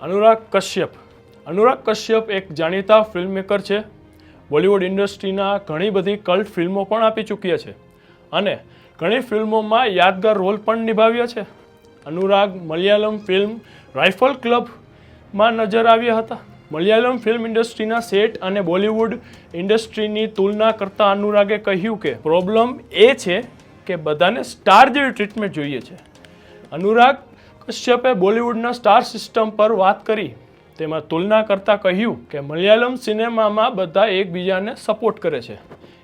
અનુરાગ કશ્યપ. અનુરાગ કશ્યપ એક જાણીતા ફિલ્મમેકર છે. બોલિવૂડ ઇન્ડસ્ટ્રીના ઘણી બધી કલ્ટ ફિલ્મો પણ આપી ચૂક્યા છે અને ઘણી ફિલ્મોમાં યાદગાર રોલ પણ નિભાવ્યા છે. અનુરાગ મલયાલમ ફિલ્મ રાઇફલ ક્લબમાં નજર આવ્યા હતા. મલયાલમ ફિલ્મ ઇન્ડસ્ટ્રીના સેટ અને બોલિવૂડ ઇન્ડસ્ટ્રીની તુલના કરતાં અનુરાગે કહ્યું કે પ્રોબ્લેમ એ છે કે બધાને સ્ટાર જેવી ટ્રીટમેન્ટ જોઈએ છે. અનુરાગ કશ્યપે બોલિવૂડના સ્ટાર સિસ્ટમ પર વાત કરી. તેમાં તુલના કરતાં કહ્યું કે મલયાલમ સિનેમામાં બધા એકબીજાને સપોર્ટ કરે છે.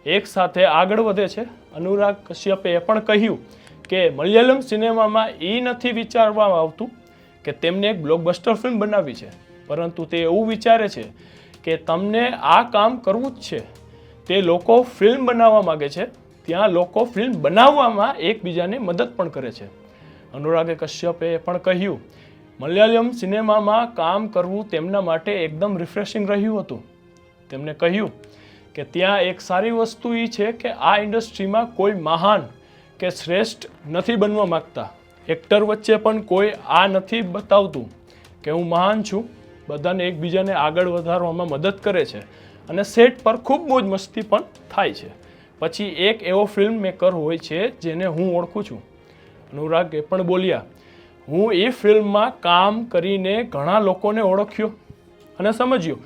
એક સાથે આગળ વધે છે. અનુરાગ કશ્યપે એ પણ કહ્યું કે મલયાલમ સિનેમામાં એ નથી વિચારવામાં આવતું કે તેમને એક બ્લોકબસ્ટર ફિલ્મ બનાવી છે. પરંતુ તે એવું વિચારે છે કે તમને આ કામ કરવું જ છે. તે લોકો ફિલ્મ બનાવવા માગે છે. ત્યાં લોકો ફિલ્મ બનાવવામાં એકબીજાને મદદ પણ કરે છે. અનુરાગે કશ્યપે પણ કહ્યું, મલયાલમ સિનેમામાં કામ કરવું તેમના માટે એકદમ રિફ્રેશિંગ રહ્યું હતું. તેમણે કહ્યું કે ત્યાં એક સારી વસ્તુ એ છે કે આ ઇન્ડસ્ટ્રીમાં કોઈ મહાન કે શ્રેષ્ઠ નથી બનવા માગતા. એક્ટર વચ્ચે પણ કોઈ આ નથી બતાવતું કે હું મહાન છું. બધાને એકબીજાને આગળ વધારવામાં મદદ કરે છે અને સેટ પર ખૂબ મોજ મસ્તી પણ થાય છે. પછી એક એવો ફિલ્મ મેકર હોય છે જેને હું ઓળખું છું. અનુરાગ એ પણ બોલ્યા, હું એ ફિલ્મમાં કામ કરીને ઘણા લોકોને ઓળખ્યો અને સમજ્યો.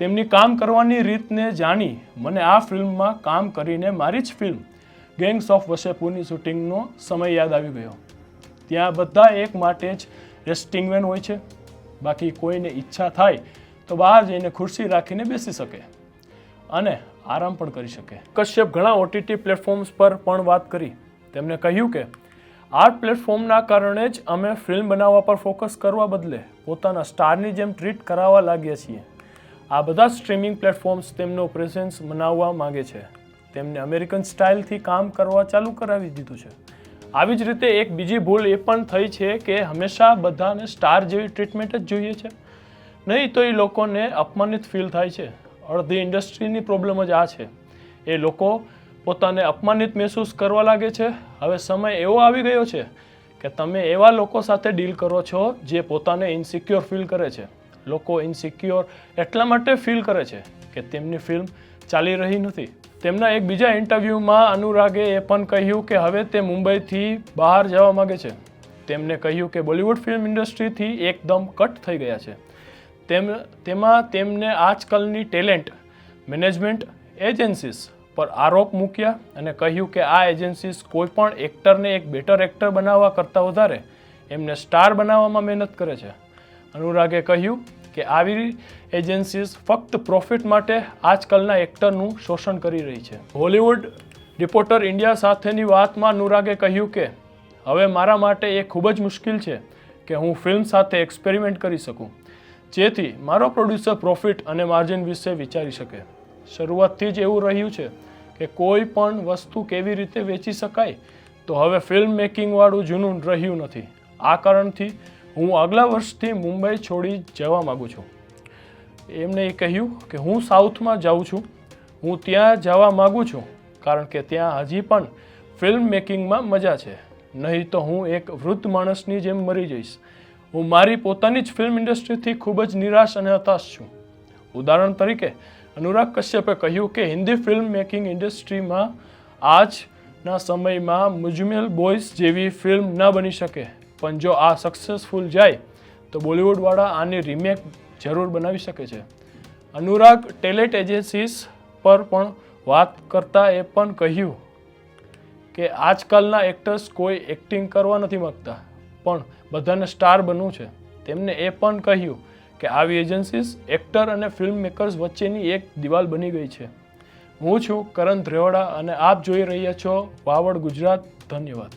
તેમની કામ કરવાની રીતને જાણી મને આ ફિલ્મમાં કામ કરીને મારી જ ફિલ્મ, ગેંગ્સ ઓફ વસેપુરની શૂટિંગનો સમય યાદ આવી ગયો. ત્યાં બધા એક માટે જ રેસ્ટિંગમેન હોય છે. બાકી કોઈને ઈચ્છા થાય તો બહાર જઈને ખુરશી રાખીને બેસી શકે અને આરામ પણ કરી શકે. કશ્યપ ઘણા ઓટીટી પ્લેટફોર્મ્સ પર પણ વાત કરી. તેમણે કહ્યું કે આ પ્લેટફોર્મના કારણે જ અમે ફિલ્મ બનાવવા પર ફોકસ કરવા બદલે પોતાના સ્ટારની જેમ ટ્રીટ કરાવવા લાગ્યા છીએ. આ બધા સ્ટ્રીમિંગ પ્લેટફોર્મ્સ તેમનો પ્રેઝન્સ બનાવવા માગે છે. તેમને અમેરિકન સ્ટાઇલથી કામ કરવા ચાલુ કરાવી દીધું છે. આવી જ રીતે એક બીજી ભૂલ એ પણ થઈ છે કે હંમેશા બધાને સ્ટાર જેવી ટ્રીટમેન્ટ જ જોઈએ છે. નહીં તો એ લોકોને અપમાનિત ફીલ થાય છે. અડધી ઇન્ડસ્ટ્રીની પ્રોબ્લેમ જ આ છે. એ લોકો પોતાને અપમાનિત મહેસૂસ કરવા લાગે છે? હવે સમય એવો આવી ગયો છે કે તમે એવા લોકો સાથે ડીલ કરો છો જે પોતાને ઇનસિક્યોર ફીલ કરે છે. લોકો ઇનસિક્યોર એટલા માટે ફીલ કરે છે કે તેમની ફિલ્મ ચાલી રહી નથી. તેમના એક બીજા ઇન્ટરવ્યૂમાં અનુરાગે એ પણ કહ્યું કે હવે તે મુંબઈથી બહાર જવા માગે છે. તેમને કહ્યું કે બોલિવૂડ ફિલ્મ ઇન્ડસ્ટ્રીથી એકદમ કટ થઈ ગયા છે. તેમ, તેમાં તેમને આજકાલની ટેલેન્ટ મેનેજમેન્ટ એજન્સીસ પર આરોપ મૂક્યા અને કહ્યું કે આ એજન્સીસ કોઈ પણ એક્ટરને એક બેટર એક્ટર બનાવવા કરતાં વધારે એમને સ્ટાર બનાવવામાં મહેનત કરે છે. અનુરાગે કહ્યું કે આવી એજન્સીસ ફક્ત પ્રોફિટ માટે આજકાલના એક્ટરનું શોષણ કરી રહી છે. હોલિવૂડ રિપોર્ટર ઇન્ડિયા સાથેની વાતમાં અનુરાગે કહ્યું કે, હવે મારા માટે એ ખૂબ જ મુશ્કેલ છે કે હું ફિલ્મ સાથે એક્સપેરિમેન્ટ કરી શકું. જેથી મારો પ્રોડ્યુસર પ્રોફિટ અને માર્જિન વિશે વિચારી શકે. શરૂઆતથી જ એવું રહ્યું છે કે કોઈ પણ વસ્તુ કેવી રીતે વેચી શકાય, તો હવે ફિલ્મ મેકિંગવાળું જૂનું રહ્યું નથી. આ કારણથી હું આગલા વર્ષથી મુંબઈ છોડી જવા માગું છું. એમને એ કહ્યું કે હું સાઉથમાં જાઉં છું. હું ત્યાં જવા માગું છું, કારણ કે ત્યાં હજી પણ ફિલ્મ મેકિંગમાં મજા છે. નહીં તો હું એક વૃદ્ધ માણસની જેમ મરી જઈશ. હું મારી પોતાની જ ફિલ્મ ઇન્ડસ્ટ્રીથી ખૂબ જ નિરાશ અને હતાશ છું. ઉદાહરણ તરીકે અનુરાગ કશ્યપે કહ્યું કે હિન્દી ફિલ્મ મેકિંગ ઇન્ડસ્ટ્રીમાં આજના સમયમાં મુજમેલ બોયઝ જેવી ફિલ્મ ન બની શકે. પણ જો આ સક્સેસફુલ જાય, તો બોલિવૂડવાળા આની રીમેક જરૂર બનાવી શકે છે. અનુરાગ ટેલેન્ટ એજન્સીસ પર પણ વાત કરતાં એ પણ કહ્યું કે આજકાલના એક્ટર્સ કોઈ એક્ટિંગ કરવા નથી માગતા, પણ બધાને સ્ટાર બનવું છે. તેમને એ પણ કહ્યું કે આવી એજન્સીસ, એક્ટર અને ફિલ્મ મેકર્સ વચ્ચેની એક દિવાલ બની ગઈ છે. હું છું કરણ ધ્રેવડા અને આપ જોઈ રહ્યા છો વાવડ ગુજરાત. ધન્યવાદ.